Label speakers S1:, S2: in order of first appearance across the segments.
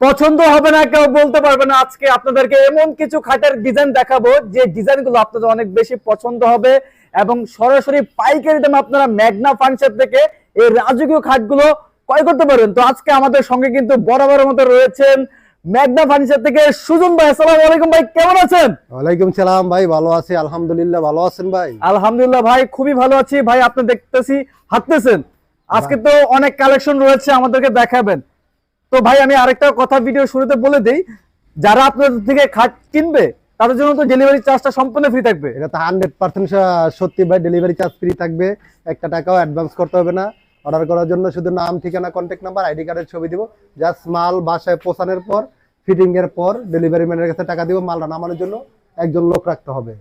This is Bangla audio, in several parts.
S1: পছন্দ হবে না কেউ বলতে পারবে না। আজকে আপনাদেরকে এমন কিছু খাটের ডিজাইন দেখাবো যে ডিজাইনগুলো আপনাদের অনেক বেশি পছন্দ হবে এবং সরাসরি পাইকারি দামে আপনারা ম্যাগনা ফার্নিচার থেকে এই রাজকীয় খাটগুলো ক্রয় করতে পারবেন। তো আজকে আমাদের সঙ্গে কিন্তু বরাবরের মতো রয়েছেন ম্যাগনা ফার্নিচার থেকে সুজন ভাই। আসসালামু আলাইকুম ভাই কেমন আছেন?
S2: ওয়ালাইকুম সালাম ভাই ভালো আছি আলহামদুলিল্লাহ ভালো আছেন ভাই?
S1: আলহামদুলিল্লাহ ভাই খুবই ভালো আছি। ভাই আপনি দেখতেছি হাঁটতেছেন। আজকে তো অনেক কালেকশন রয়েছে আমাদেরকে দেখাবেন। তো ভাই, আমি আরেকটা কথা ভিডিও শুরুতে বলে দেই, যারা আপনাদের থেকে খাট কিনবে, তাদের জন্য তো ডেলিভারি চার্জটা সম্পূর্ণ ফ্রি থাকবে।
S2: এটা তো হান্ড্রেড পার্সেন্ট সত্যি ভাই ডেলিভারি চার্জ ফ্রি থাকবে। একটা টাকাও অ্যাডভান্স করতে হবে না। অর্ডার করার জন্য শুধু নাম, ঠিকানা কন্ট্যাক্ট নাম্বার আইডি কার্ডের ছবি দিব। জাস্ট মাল বাসায় পৌঁছানোর পর ফিটিং এর পর ডেলিভারি ম্যানের কাছে টাকা দিব, মালটা নামানোর জন্য একজন লোক রাখতে হবে।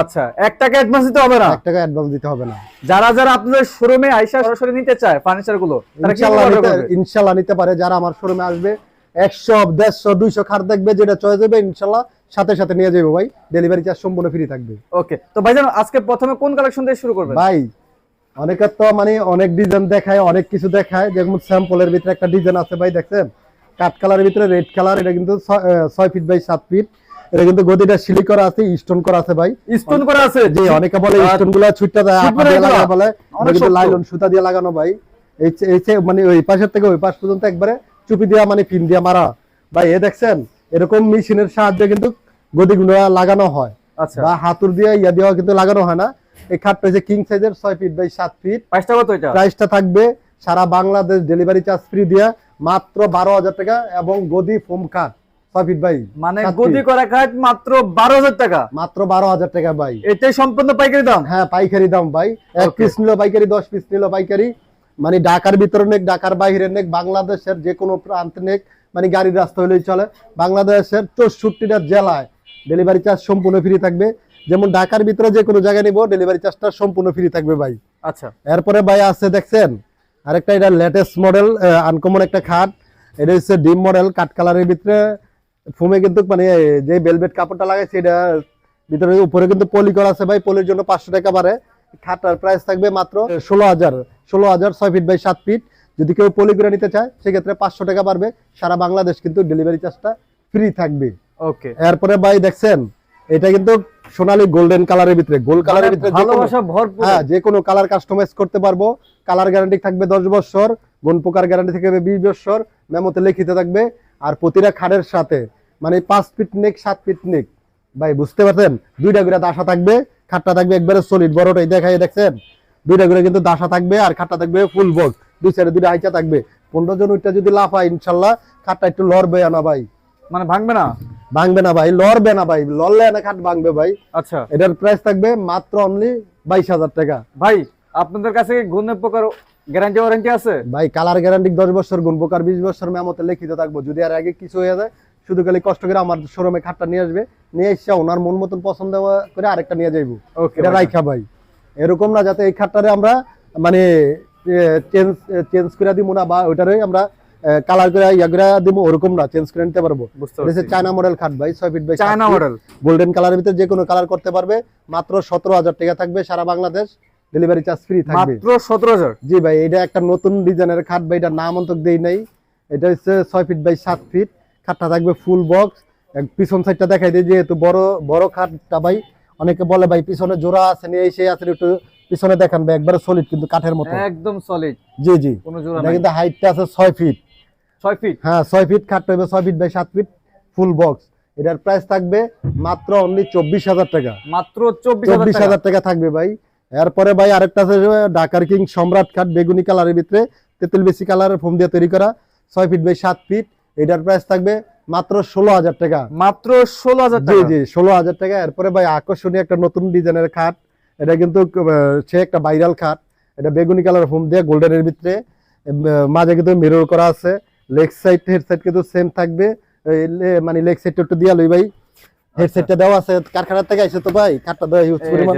S1: আচ্ছা এক টাকা অ্যাডভান্স দিতে হবে না?
S2: টাকা অ্যাডভান্স দিতে হবে না।
S1: যারা যারা আপনাদের শোরুমে আইসা সরাসরি নিতে চায় ফার্নিচারগুলো
S2: নিতে
S1: করবে?
S2: পারে। যারা আমার শোরুমে আসবে খাট দেখবে যেটা চয়েস সাথে সাথে নিয়ে যাব ভাই। ডেলিভারি চার্জ সম্পূর্ণ ফ্রি থাকবে।
S1: ওকে তো ভাইজান আজকে প্রথমে কোন কালেকশন দিয়ে শুরু করবেন?
S2: ভাই অনেকের তো মানে অনেক ডিজাইন দেখায় অনেক কিছু দেখায়। যেমন স্যাম্পলের ভিতরে একটা ডিজাইন আছে ভাই দেখছেন? কাঠ কালারের ভিতরে রেড কালার এটা কিন্তু ছয় ফিট বাই সাত ফিট এটা কিন্তু গদিটা সিলি করা আছে স্টোন করা আছে ভাই।
S1: স্টোন করা আছে?
S2: যে অনেকে বলে স্টোনগুলা ছুটটা দেয় বলে। লাইলন সুতা দিয়ে লাগানো ভাই। এই মানে ওই পাশের থেকে ওই পাশ পর্যন্ত একবারে চুপি দিয়া মানে পিন দিয়া মারা। ভাই এ দেখছেন? এরকম মেশিনের সাহায্যে কিন্তু গদিগুলো লাগানো হয়।
S1: আচ্ছা।
S2: বা হাতুর দিয়ে ইয়া দেওয়া কিন্তু লাগানো হয় না। এই খাটটা হচ্ছে কিং সাইজের ছয় ফিট বাই সাত ফিট
S1: প্রাইসটা কত এটা?
S2: প্রাইসটা থাকবে সারা বাংলাদেশ ডেলিভারি চার্জ ফ্রি দিয়া মাত্র বারো হাজার টাকা এবং গদি ফোম কাঠ ফিট
S1: মানে
S2: সাত
S1: গদি করা খাট মাত্র বারো হাজার টাকা।
S2: মাত্র বারো হাজার টাকা ভাই।
S1: এটাই সম্পূর্ণ পাইকারি দাম?
S2: হ্যাঁ পাইকারি দাম ভাই। এক পিস নিল পাইকারি দশ পিস নিল পাইকারি। মানে ঢাকার ভিতরে নেক ঢাকার বাইরে নেক বাংলাদেশের যে কোনো প্রান্তে নেক মানে গাড়ির রাস্তা হলেই চলে। বাংলাদেশের চৌষট্টিটা জেলায় ডেলিভারি চার্জ সম্পূর্ণ ফ্রি থাকবে। যেমন ঢাকার ভিতরে যে কোনো জায়গায় নিব ডেলিভারি চার্জটা সম্পূর্ণ ফ্রি থাকবে ভাই।
S1: আচ্ছা।
S2: এরপরে ভাই আছে দেখছেন আরেকটা এটা লেটেস্ট মডেল আনকমন একটা খাট। এটা হচ্ছে ডিম মডেল কাঠ কালারের ভিতরে ফোমে কিন্তু মানে যে বেলভেট কাপড়টা লাগাইছে এটা ভিতরে উপরে কিন্তু পলি করা আছে ভাই পলির জন্য পাঁচশো টাকা বাড়ে খাটটার প্রাইস থাকবে মাত্র ষোলো হাজার। ষোলো হাজার ছয় ফিট বাই সাত ফিট যদি কেউ পলি করে নিতে চায় সেক্ষেত্রে পাঁচশো টাকা বাড়বে। সারা বাংলাদেশ কিন্তু ডেলিভারি চার্জটা ফ্রি থাকবে।
S1: ওকে
S2: এরপরে ভাই দেখছেন এটা কিন্তু সোনালী গোল্ডেন কালারের ভিতরে। গোল্ড কালারের ভিতরে
S1: মানে ভরপুর।
S2: হ্যাঁ যে কোনো কালার কাস্টমাইজ করতে পারব। কালার গ্যারান্টি থাকবে দশ বছর গুণ পোকার গ্যারান্টি থাকবে বিশ বছর। মেমোতে লিখিত থাকবে। আর প্রতিটা খাড়ের সাথে মানে পাঁচ ফিট নেক সাত ফিট নেক ভাই বুঝতে পারছেন? দুইটা করে দাসা থাকবে খাটটা থাকবে একবারে সলিড বড়টাই দেখাই দেখছেন? দুইটা করে কিন্তু দাসা থাকবে আর খাটটা থাকবে ফুল বক্স দুই সাইডে দুইটা আইচা থাকবে। পনেরো জন ওইটা যদি লাফ ইনশাল্লাহ খাটটা একটু লড়বে না ভাই।
S1: মানে ভাঙবে না?
S2: ভাঙবে না ভাই লড়বে না ভাই। লড়লে না খাট ভাঙবে ভাই।
S1: আচ্ছা।
S2: এটার প্রাইস থাকবে মাত্র অনলি বাইশ হাজার টাকা।
S1: ভাই আপনাদের কাছে গুণের প্রকার গ্যারান্টি ওয়ারেন্টি আছে?
S2: ভাই কালার গ্যারান্টি দশ বছর গুণ প্রকার বিশ বছর মেমোতে লিখিত থাকব। যদি আর আগে কিছু হয়ে যায় শুধু খালি কষ্ট করে আমার শোরুমে খাটটা নিয়ে আসবে নিয়ে এসে ওনার মন মতন পছন্দ করে আরেকটা নিয়ে যাইবো। এটা রাইখা ভাই। এরকম না যাতে এই খাটটারে আমরা মানে চেঞ্জ চেঞ্জ করে দিব না বা ওইটারে আমরা কালার করে ইয়া করে দিব ওরকম না চেঞ্জ করে নিতে পারব।
S1: বুঝতে
S2: এটা চায়না মডেল খাট ভাই ছয় feet by
S1: China model
S2: golden কালারের ভিতরে যে কোনো কালার করতে পারবে মাত্র সতেরো হাজার টাকা থাকবে সারা বাংলাদেশ ডেলিভারি চার্জ ফ্রি থাকবে।
S1: মাত্র সতেরো হাজার।
S2: জি ভাই এটা একটা নতুন ডিজাইনের খাট ভাই এটার নাম অন্তক দেই নাই। এটা হচ্ছে ছয় ফিট বাই সাত ফিট খাটটা থাকবে ফুল বক্স পিছন সাইডটা দেখাই দিই যেহেতু বড় বড় খাটটা ভাই। অনেকে বলে ভাই পিছনে জোড়া আছে নিয়ে এসে আছে একটু পিছনে দেখান ভাই একবারে সলিড কিন্তু কাঠের মতো।
S1: একদম সলিড
S2: জি জি।
S1: কোনো জোড়া নাই।
S2: কিন্তু হাইটটা আছে ছয় ফিট
S1: ছয় ফিট
S2: হ্যাঁ ছয় ফিট খাটটা হবে ছয় ফিট বাই সাত ফিট ফুল বক্স এটার প্রাইস থাকবে মাত্র অনলি চব্বিশ হাজার টাকা।
S1: মাত্র চব্বিশ
S2: চব্বিশ
S1: হাজার
S2: হাজার টাকা থাকবে ভাই। এরপরে ভাই আরেকটা আছে যে ঢাকার কিং সম্রাট কাঠ বেগুনি কালারের ভিতরে তেঁতুল বেশি কালারের ফোম দিয়ে তৈরি করা ছয় ফিট বাই সাত ফিট এটার প্রাইস থাকবে মাত্র ষোলো হাজার টাকা।
S1: মাত্র ষোলো হাজার
S2: জি জি ষোলো হাজার টাকা। এরপরে ভাই আকর্ষণীয় একটা নতুন ডিজাইনের খাট। এটা কিন্তু সে একটা ভাইরাল খাট। এটা বেগুনি কালার ফোম দিয়ে গোল্ডেনের ভিতরে। মাঝে কিন্তু মিরর করা আছে। লেগ সাইড হেড সাইড কিন্তু সেম থাকবে। মানে লেগ সাইডটা একটু দিয়া লই ভাই। হেডসেটটা দেওয়া আছে। কারখানার থেকে আইছে তো ভাই খাটটা দেওয়া ইউজ পরিমাণ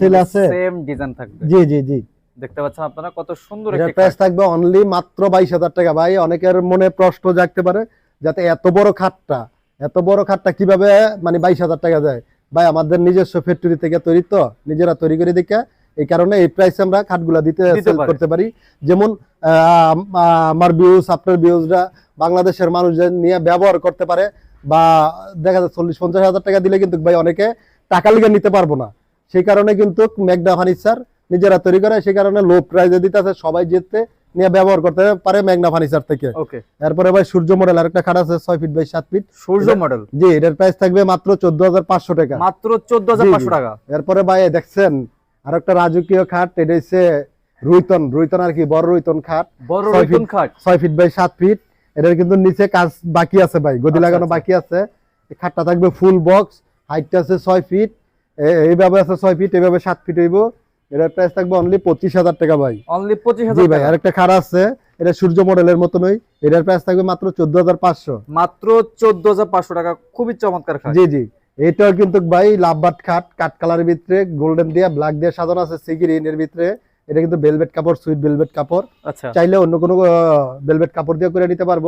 S2: Sale আছে?
S1: সেম ডিজাইন থাকবে।
S2: জি জি জি।
S1: দেখতে পাচ্ছেন আপনারা কত সুন্দর একটি
S2: প্রাইস থাকবে অনলি মাত্র বাইশ হাজার টাকা। ভাই অনেকের মনে প্রশ্ন জাগতে পারে যাতে এত বড় খাটটা এত বড় খাটটা কীভাবে মানে বাইশ হাজার টাকা যায় ভাই আমাদের নিজস্ব ফ্যাক্টরি থেকে তৈরি তো নিজেরা তৈরি করে দেখে এই কারণে এই প্রাইসে আমরা খাটগুলা দিতে
S1: পারি।
S2: করতে পারি। যেমন আমার ভিউজ আপনার ভিউজরা বাংলাদেশের মানুষজন নিয়ে ব্যবহার করতে পারে বা দেখা যায় চল্লিশ পঞ্চাশ হাজার টাকা দিলে কিন্তু ভাই অনেকে টাকা লিগে নিতে পারব না। সেই কারণে কিন্তু ম্যাগনা ফার্নিচার নিজেরা তৈরি করে সেই কারণে লো প্রাইসে দিতে আছে সবাই যেতে নিয়ে ব্যবহার করতে পারে ম্যাগনা ফার্নিচার থেকে। এরপরে ভাই সূর্য মডেল আরেকটা খাট আছে ছয় ফিট বাই সাত ফিট
S1: সূর্য মডেল
S2: জি এটার প্রাইস থাকবে মাত্র চোদ্দ হাজার পাঁচশো টাকা।
S1: মাত্র চোদ্দ হাজার পাঁচশো টাকা?
S2: এরপরে ভাই দেখছেন আর একটা রাজকীয় খাট এটা হচ্ছে রুইতন রুইতন আর কি বড় রুইতন খাট।
S1: বড় রৈতন খাট?
S2: ছয় ফিট বাই সাত ফিট এটার কিন্তু নিচে কাজ বাকি আছে ভাই গদি
S1: আচ্ছা,
S2: লাগানো
S1: আচ্ছা।
S2: বাকি আছে। খাটটা থাকবে ফুল বক্স হাইটটা আছে ছয় ফিট এইভাবে আছে ছয় ফিট এইভাবে সাত ফিট হইব। এটার প্রাইস থাকবে অনলি পঁচিশ হাজার টাকা ভাই।
S1: অনলি পঁচিশ হাজার
S2: ভাই আরেকটা আছে এটা সূর্য মডেলের মতনই এটার প্রাইস থাকবে মাত্র চোদ্দ হাজার পাঁচশো।
S1: মাত্র চোদ্দ হাজার পাঁচশো টাকা খুবই চমৎকার
S2: জি জি এটাও কিন্তু ভাই লাভবাট খাট কাট কালারের ভিতরে গোল্ডেন দিয়া ব্ল্যাক দিয়ে সাজানো আছে সিগিরিন এর ভিতরে। এটা কিন্তু বেলভেট কাপড় সুইট বেলভেট কাপড়।
S1: আচ্ছা।
S2: চাইলে অন্য কোনো বেলভেট কাপড় দিয়ে করে নিতে পারব।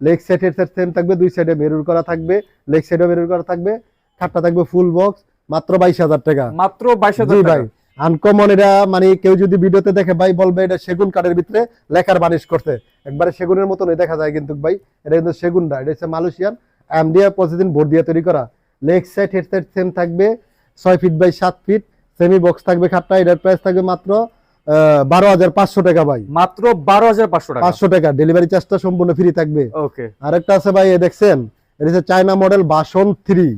S2: লেগ সাইডের সেম থাকবে দুই সাইডে মেরুর করা থাকবে লেগ সাইডে মেরুর করা থাকবে। খাটটা থাকবে ফুল বক্স মাত্র বাইশ হাজার টাকা।
S1: মাত্র বাইশ হাজার
S2: ভাই
S1: টাকা।
S2: আনকমন এটা মানে কেউ যদি ভিডিওতে দেখে ভাই বলবে এটা সেগুন কাঠের ভিতরে লেখার বানিশ করতে একবারে সেগুনের মতনই দেখা যায় কিন্তু ভাই এটা কিন্তু সেগুন না এটা হচ্ছে মালয়েশিয়ান এমডিআর প্রতিদিন বোর্ড দিয়ে তৈরি করা। Leg side head side same থাকবে ছয় ফিট বাই সাত ফিট সেমি বক্স থাকবে খাটটা এটার প্রাইস থাকবে মাত্র বারো হাজার পাঁচশো টাকা ভাই।
S1: মাত্র বারো হাজার পাঁচশো টাকা?
S2: পাঁচশো টাকা ডেলিভারি চার্জটা সম্পূর্ণ ফ্রি থাকবে।
S1: ওকে
S2: আরেকটা আছে ভাই এ দেখছেন এটা হচ্ছে চায়না মডেল বাসন থ্রি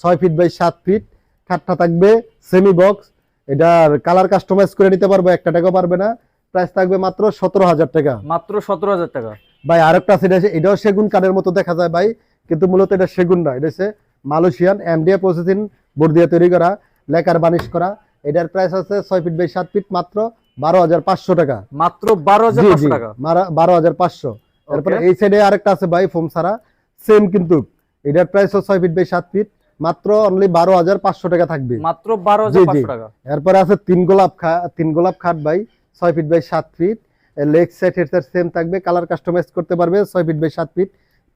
S2: ছয় ফিট বাই সাত ফিট খাটটা থাকবে সেমি বক্স এটার কালার কাস্টমাইজ করে নিতে পারব একটা টাকা পারবে না। প্রাইস থাকবে মাত্র সতেরো হাজার টাকা।
S1: মাত্র সতেরো হাজার টাকা।
S2: ভাই আরেকটা আছে এটা এটাও সেগুন কাঠের মতো দেখা যায় ভাই কিন্তু মূলত এটা সেগুন না এটা হচ্ছে মালয়েশিয়ান এমডিএ প্রসেসিং বোর্ড দিয়ে তৈরি করা লেকার বানিশ করা। এটার প্রাইস আছে ছয় ফিট বাই সাত ফিট মাত্র বারো হাজার পাঁচশো টাকা।
S1: মাত্র বারো হাজার পাঁচশো টাকা।
S2: বারো হাজার পাঁচশো। তারপরে এই সাইডে আরেকটা আছে ভাই ফোম ছাড়া। সেম কিন্তু। এটার প্রাইস ছয় ফিট বাই সাত ফিট মাত্র অনলি বারো হাজার পাঁচশো টাকা থাকবে।
S1: মাত্র বারো হাজার টাকা।
S2: এরপরে আছে তিন গোলাপ খা তিন গোলাপ খাট ভাই ছয় ফিট বাই সাত feet. Leg side head same থাকবে কালার কাস্টমাইজ করতে পারবে ছয় ফিট বাই সাত ফিট।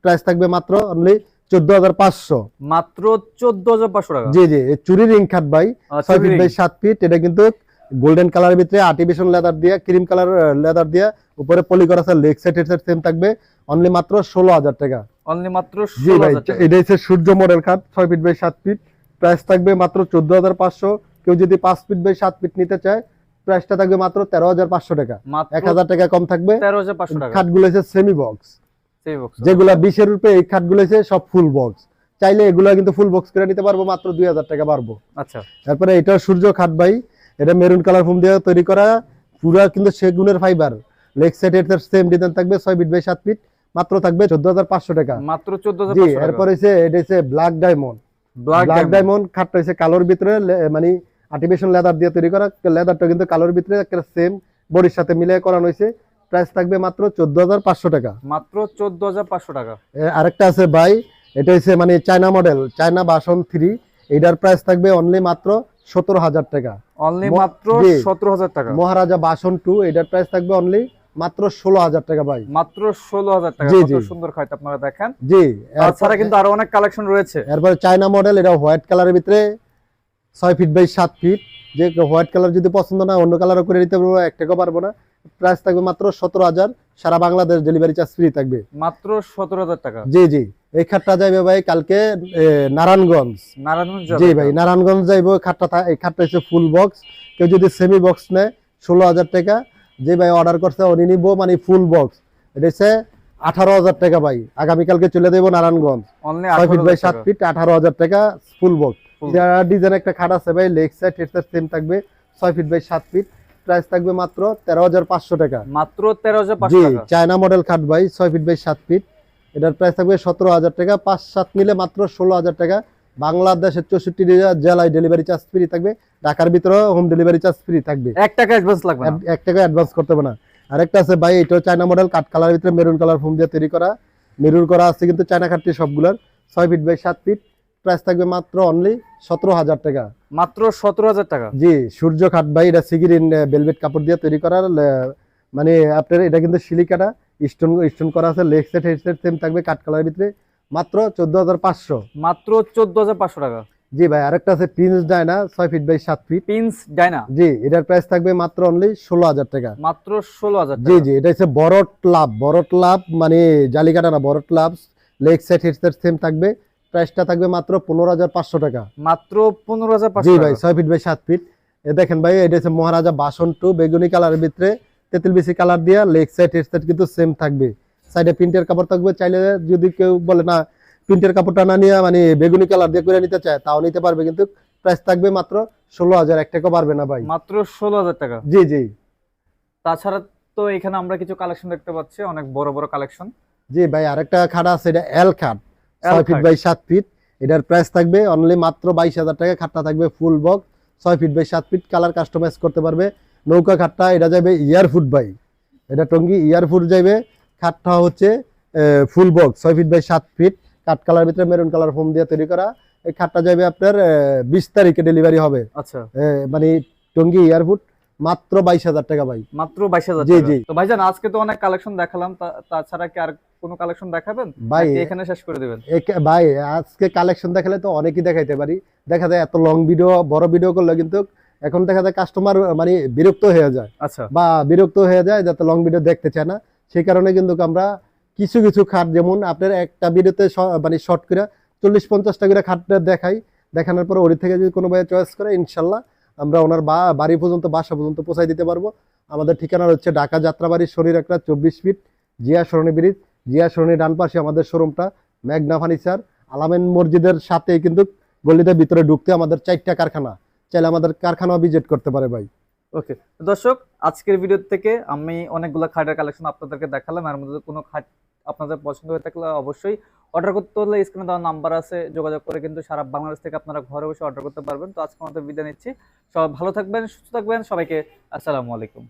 S2: প্রাইস থাকবে মাত্র অনলি চোদ্দ হাজার পাঁচশো।
S1: মাত্র চোদ্দ হাজার পাঁচশো টাকা।
S2: জি জি চুরি রিং খাট
S1: আহ,
S2: ছয় ফিট বাই সাত ফিট। এটা কিন্তু গোল্ডেন কালারের ভিতরে আর্টিফিশিয়াল লেদার দিয়ে ক্রিম কালার লেদার দিয়ে উপরে পলি করা আছে লেগ সাইড সেম থাকবে। অনলি মাত্র ষোলো হাজার টাকা।
S1: অনলি মাত্র
S2: জি
S1: ষোলো
S2: ভাই এটা হচ্ছে সূর্য মডেল খাট ছয় ফিট বাই সাত ফিট প্রাইস থাকবে মাত্র চোদ্দ হাজার পাঁচশো। কেউ যদি পাঁচ ফিট বাই সাত ফিট নিতে চায় প্রাইসটা থাকবে মাত্র তেরো হাজার পাঁচশো টাকা। এক হাজার টাকা কম থাকবে।
S1: তেরো হাজার পাঁচশো টাকা।
S2: খাটগুলো হচ্ছে সেমি বক্স যেগুলা বিশের রূপে এই খাটগুলো হচ্ছে সব ফুল বক্স চাইলে এগুলো কিন্তু ফুল বক্স করে নিতে পারব মাত্র দুই হাজার টাকা পারব
S1: আচ্ছা।
S2: তারপরে এটা সূর্য খাট ভাই এটা মেরুন কালার ফোম দিয়ে তৈরি করা। পুরা কিন্তু সেগুনের ফাইবার লেগ সাইড এর সেম ডিজাইন থাকবে ছয় ফিট বাই সাত ফিট মাত্র থাকবে চোদ্দ হাজার পাঁচশো টাকা।
S1: মাত্র চোদ্দ
S2: জি এরপর হচ্ছে এটা হচ্ছে ব্ল্যাক ডায়মন্ড
S1: ব্ল্যাক
S2: ডায়মন্ড খাটটা হচ্ছে কালোর ভিতরে মানে আর্টিফিশিয়াল লেদার দিয়ে তৈরি করা। লেদারটা কিন্তু কালোর ভিতরে সেম বডির সাথে মিলিয়ে করানো হয়েছে প্রাইস থাকবে মাত্র চোদ্দ হাজার পাঁচশো টাকা।
S1: মাত্র চোদ্দ হাজার পাঁচশো টাকা।
S2: আরেকটা আছে ভাই এটা হচ্ছে মানে চায়না মডেল চায়না বাসন থ্রি এটার প্রাইস থাকবে অনলি মাত্র সতেরো হাজার টাকা।
S1: অনলি মাত্র সতেরো হাজার টাকা।
S2: মহারাজা বাসন টু এটার প্রাইস থাকবে অনলি মাত্র ষোলো হাজার টাকা ভাই।
S1: মাত্র ষোলো হাজার টাকা। সুন্দর খাট আপনারা দেখেন।
S2: জি
S1: তাছাড়া কিন্তু আরও অনেক কালেকশন রয়েছে।
S2: এরপরে চায়না মডেল এটা হোয়াইট কালারের ভিতরে ছয় ফিট বাই সাত ফিট যে হোয়াইট কালার যদি পছন্দ না অন্য কালারও করে নিতে পারব এক টাকা পারব না। প্রাইস থাকবে মাত্র সতেরো হাজার। সারা বাংলাদেশ ডেলিভারি চার্জ ফ্রি থাকবে।
S1: মাত্র সতেরো হাজার টাকা।
S2: জি জি। এই খাটটা যাইবে ভাই কালকে নারায়ণগঞ্জ।
S1: নারায়ণগঞ্জ
S2: জি ভাই নারায়ণগঞ্জ যাইবো। খাটটা এই খাটটা হচ্ছে ফুল বক্স কেউ যদি সেমি বক্স নেয় ষোলো হাজার টাকা। যে ভাই অর্ডার করছে উনি নিবো মানে ফুল বক্স এটা হচ্ছে আঠারো হাজার টাকা ভাই। আগামীকালকে চলে দেবো নারায়ণগঞ্জ। ছয় ফিট বাই সাত ফিট আঠারো হাজার টাকা ফুল বক্স ডিজাইন একটা খাট আছে ভাই leg side head side same থাকবে। ছয় ফিট বাই সাত ফিট প্রাইস থাকবে মাত্র তেরো হাজার পাঁচশো টাকা।
S1: মাত্র তেরো হাজার
S2: জি চায়না মডেল খাট ভাই ছয় ফিট বাই সাত ফিট এটার প্রাইস থাকবে সতেরো হাজার টাকা। পাঁচ সাত নিলে মাত্র ষোলো হাজার টাকা। বাংলাদেশের চৌষট্টি জেলায় ডেলিভারি চার্জ ফ্রি থাকবে ঢাকার ভিতরে হোম ডেলিভারি চার্জ ফ্রি থাকবে।
S1: এক টাকা অ্যাডভান্স লাগবে
S2: এক- টাকা অ্যাডভান্স করতে হবে না। আরেকটা আছে ভাই এটা চায়না মডেল কাঠ কালারের ভিতরে মেরুন কালার ফোম দিয়ে তৈরি করা। মেরুন করা আছে কিন্তু চায়না কাঠটি সবগুলোর ছয় ফিট বাই সাত ফিট প্রাইস থাকবে মাত্র অনলি সতেরো হাজার টাকা।
S1: মাত্র সতেরো হাজার টাকা?
S2: জি সূর্য খাট ভাই এটা সিগিরিন ভেলভেট কাপড় দিয়ে তৈরি করার মানে আপনার এটা কিন্তু সিলিকাটা স্টোন স্টোন করা আছে leg set head set same থাকবে কাঠ কালারের ভিতরে। মাত্র চোদ্দ হাজার পাঁচশো।
S1: মাত্র চোদ্দ হাজার পাঁচশো টাকা।
S2: জি ভাই আরেকটা আছে প্রিন্স ডায়না ছয় ফিট বাই সাত ফিট।
S1: পিন্স ডাইনা
S2: জি এটার প্রাইস থাকবে মাত্র অনলি ষোলো হাজার টাকা।
S1: মাত্র ষোলো হাজার
S2: জি জি এটা হচ্ছে বড় লাভ। বড় লাভ মানে জালিকাটা না বড় লাভ। Leg side head side same থাকবে। প্রাইসটা থাকবে মাত্র পনেরো হাজার পাঁচশো টাকা।
S1: মাত্র পনেরো হাজার
S2: জি ভাই ছয় ফিট বাই সাত ফিট। এ দেখেন ভাই এটা হচ্ছে মহারাজা বাসন টু বেগুনি কালারের ভিতরে। তেঁতুল বেশি কালার দিয়া লেগ সাইড হেড সাইড কিন্তু সেম থাকবে। সাইডে প্রিন্টের কাপড় থাকবে চাইলে যদি কেউ বলে না প্রিন্টের কাপড়টা না নিয়ে মানে বেগুনি কালার দিয়ে করে নিতে চায় তাও নিতে পারবে কিন্তু প্রাইস থাকবে মাত্র ষোলো হাজার এক টাকা পারবে না ভাই।
S1: মাত্র ষোলো হাজার টাকা?
S2: জি জি।
S1: তাছাড়া তো এখানে আমরা কিছু কালেকশন দেখতে পাচ্ছি অনেক বড় বড় কালেকশন
S2: জি ভাই আরেকটা খাট আছে এটা এল খাট। ছয় ফিট বাই সাত ফিট এটার প্রাইস থাকবে অনলি মাত্র বাইশ হাজার টাকা খাটটা থাকবে ফুল বক্স ছয় ফিট বাই সাত ফিট কালার কাস্টমাইজ করতে পারবে। নৌকা খাটটা এটা যাবে ইয়ার ফুট বাই এটা টঙ্গি ইয়ার ফুট যাবে। খাটটা হচ্ছে ফুল বক্স ছয় ফিট বাই সাত ফিট কাঠ কালার ভিতরে মেরুন কালার ফোম দিয়ে তৈরি করা। এই খাটটা যাবে আপনার বিশ তারিখে ডেলিভারি হবে।
S1: আচ্ছা।
S2: মানে টঙ্গি ইয়ার ফুট মাত্র বাইশ হাজার টাকা ভাই।
S1: মাত্র বাইশ হাজার
S2: জি, জি।
S1: তো ভাইজান আজকে তো অনেক কালেকশন দেখালাম তাছাড়া কি আর কোনো কালেকশন দেখাবেন?
S2: ভাই
S1: এখানে শেষ করে দিবেন?
S2: ভাই আজকে কালেকশন দেখালে তো অনেকই দেখাইতে পারি। দেখা যায় এত লং ভিডিও বড় ভিডিও করলে কিন্তু এখন দেখা যায় কাস্টমার মানে বিরক্ত হয়ে যায়।
S1: আচ্ছা।
S2: বা বিরক্ত হয়ে যায় যাতে লং ভিডিও দেখতে চায় না। সেই কারণে কিন্তু আমরা কিছু কিছু খাট যেমন আপনার একটা ভিডিওতে মানে শর্ট করে চল্লিশ, পঞ্চাশটা করে খাট দেখাই, দেখানোর পর ওর থেকে যদি কোনো ভাই চয়েস করে, ইনশাল্লাহ আমরা ওনার বা বাড়ি পর্যন্ত, বাসা পর্যন্ত পৌঁছাই দিতে পারব। আমাদের ঠিকানা হচ্ছে ঢাকা যাত্রাবাড়ির শরীর একটা চব্বিশ ফিট জিয়া সরণি ব্রিজ। জিয়া সরণি ডান পাশে আমাদের শোরুমটা ম্যাগনা ফার্নিচার। আলামেন মসজিদের সাথে কিন্তু গলিতে ভিতরে ঢুকতে আমাদের চারটা কারখানা। চাইলে আমাদের কারখানাও ভিজিট করতে পারে ভাই।
S1: ওকে দর্শক, আজকের ভিডিও থেকে আমি অনেকগুলো খাটের কালেকশন আপনাদেরকে দেখালাম। এর মধ্যে কোনো খাট আপনাদের পছন্দ হয়ে থাকলে অবশ্যই অর্ডার করতে হলে স্ক্রিনে দেওয়া নাম্বার আছে, যোগাযোগ করে কিন্তু সারা বাংলাদেশ থেকে আপনারা ঘরে বসে অর্ডার করতে পারবেন। তো আজকে আমাদের বিদায় নিচ্ছি। সব ভালো থাকবেন, সুস্থ থাকবেন। সবাইকে আসসালামু আলাইকুম।